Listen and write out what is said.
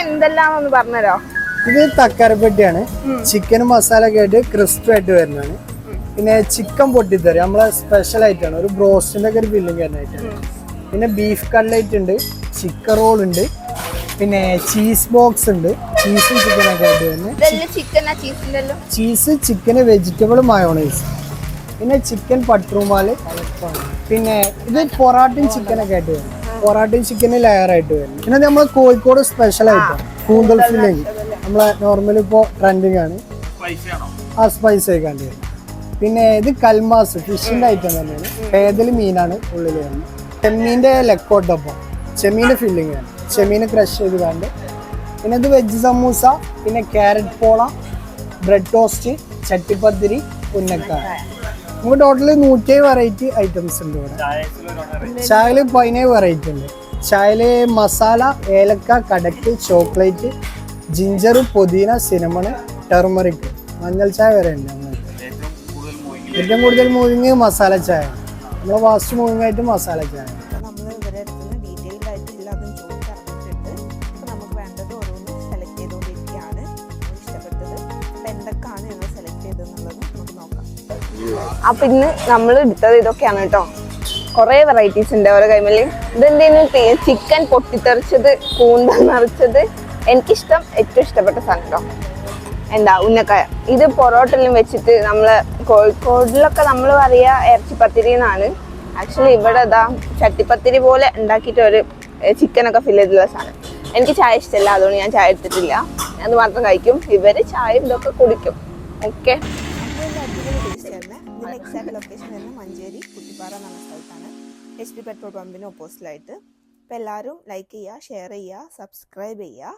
എന്തെല്ലാം ഒന്ന് പറഞ്ഞല്ലോ ഇത് തക്കരപ്പെട്ടിയാണ് ചിക്കൻ മസാല ഒക്കെ ആയിട്ട് ക്രിസ്പി ആയിട്ട് വരുന്നതാണ്. പിന്നെ ചിക്കൻ പൊട്ടിത്തറി നമ്മളെ സ്പെഷ്യൽ ആയിട്ടാണ്. ഒരു ബ്രോസ്റ്റിന്റെ ഒക്കെ ഒരു ബില്ലും വരുന്നതായിട്ടാണ്. പിന്നെ ബീഫ് കട്ട്ലൈറ്റ് ഉണ്ട് ചിക്കൻ റോൾ ഉണ്ട് പിന്നെ ചീസ് ബോക്സ് ഉണ്ട് ചീസും ചിക്കനൊക്കെ ആയിട്ട് വരുന്നത്. ചിക്കൻ ആ ചീസിന്റെ എല്ലാം? ചീസ് ചിക്കന് വെജിറ്റബിൾ മയോണൈസ് പിന്നെ ചിക്കൻ പട്രൂമാൽ പിന്നെ ഇത് പൊറാട്ടയും ചിക്കനൊക്കെ ആയിട്ട് വരും പൊറാട്ടയും ചിക്കന് ലെയർ ആയിട്ട് വരും പിന്നെ നമ്മൾ നമ്മളെ കോഴിക്കോട് സ്പെഷ്യൽ ആയിട്ട് കൂന്തൽ ഫില്ലിങ് നമ്മളെ നോർമലി ഇപ്പോ ട്രെൻഡിങ് ആണ്. ആ സ്പൈസ് ആയിക്കാണ്ട് വരും. പിന്നെ ഇത് കൽമാസ് ഫിഷിന്റെ ഐറ്റം തന്നെയാണ്. പേതൽ മീനാണ് ഉള്ളിൽ വരുന്നത്. ചെമ്മീന്റെ ലെക്കോട്ടപ്പം ചെമ്മീന്റെ ഫില്ലിംഗ് ആണ്. ചെമ്മീന് ക്രഷ് ചെയ്ത് കണ്ട് പിന്നെ ഇത് വെജ് സമൂസ പിന്നെ ക്യാരറ്റ് പോള ബ്രെഡ് ടോസ്റ്റ് ചട്ടിപ്പത്തിരി ഉന്നക്കായ. നമുക്ക് ടോട്ടൽ നൂറ്റി വെറൈറ്റി ഐറ്റംസ് ഉണ്ട് ഇവിടെ. ചായയിൽ പതിനേഴ് വെറൈറ്റി ഉണ്ട്. ചായയിൽ മസാല ഏലക്ക കടക്ക് ചോക്ലേറ്റ് ജിഞ്ചർ പുതിന സിനമൺ ടെർമറിക് മഞ്ഞൾ ചായ വരെ ഉണ്ട് ഏറ്റവും കൂടുതൽ മൂവിങ് മസാല ചായ. നമ്മൾ ഫാസ്റ്റ് മൂവിങ് ആയിട്ട് മസാല ചായ. അപ്പൊ ഇന്ന് നമ്മൾ എടുത്തത് ഇതൊക്കെയാണ് കേട്ടോ. കൊറേ വെറൈറ്റീസ് ഉണ്ട് ഓരോ കൈമൽ. ഇതെന്തേലും ചിക്കൻ പൊട്ടിത്തെറിച്ചത് കൂന്തൽ നിറച്ചത് എനിക്കിഷ്ടം ഏറ്റവും ഇഷ്ടപ്പെട്ട സാധനം കേട്ടോ. എന്താ ഉന്നക്കായ. ഇത് പൊറോട്ടയിലും വെച്ചിട്ട് നമ്മൾ കോഴിക്കോടിലൊക്കെ നമ്മൾ പറയുക ഇറച്ചിപ്പത്തിരി എന്നാണ് ആക്ച്വലി ഇവിടെ ഇതാ ചട്ടിപ്പത്തിരി പോലെ ഉണ്ടാക്കിയിട്ട് ഒരു ചിക്കനൊക്കെ ഫില്ല് ചെയ്തിട്ടുള്ള സാധനം. എനിക്ക് ചായ ഇഷ്ടമല്ല അതുകൊണ്ട് ഞാൻ ചായ എടുത്തിട്ടില്ല. അത് മാത്രം കഴിക്കും. ഇവർ ചായ ഇതൊക്കെ കുടിക്കും. ഓക്കെ? ഒരു അടിപൊളി ടേസ്റ്റ് ആയിരുന്നു. ഇതിന്റെ എക്സാക്ട് ലൊക്കേഷൻ വരുന്നത് മഞ്ചേരി കുട്ടിപ്പാറ എന്ന സ്ഥലത്താണ്. എച്ച് പി പെട്രോൾ പമ്പിന് ഓപ്പോസിറ്റിലായിട്ട് അപ്പോൾ എല്ലാവരും ലൈക്ക് ചെയ്യുക ഷെയർ ചെയ്യുക സബ്സ്ക്രൈബ് ചെയ്യുക.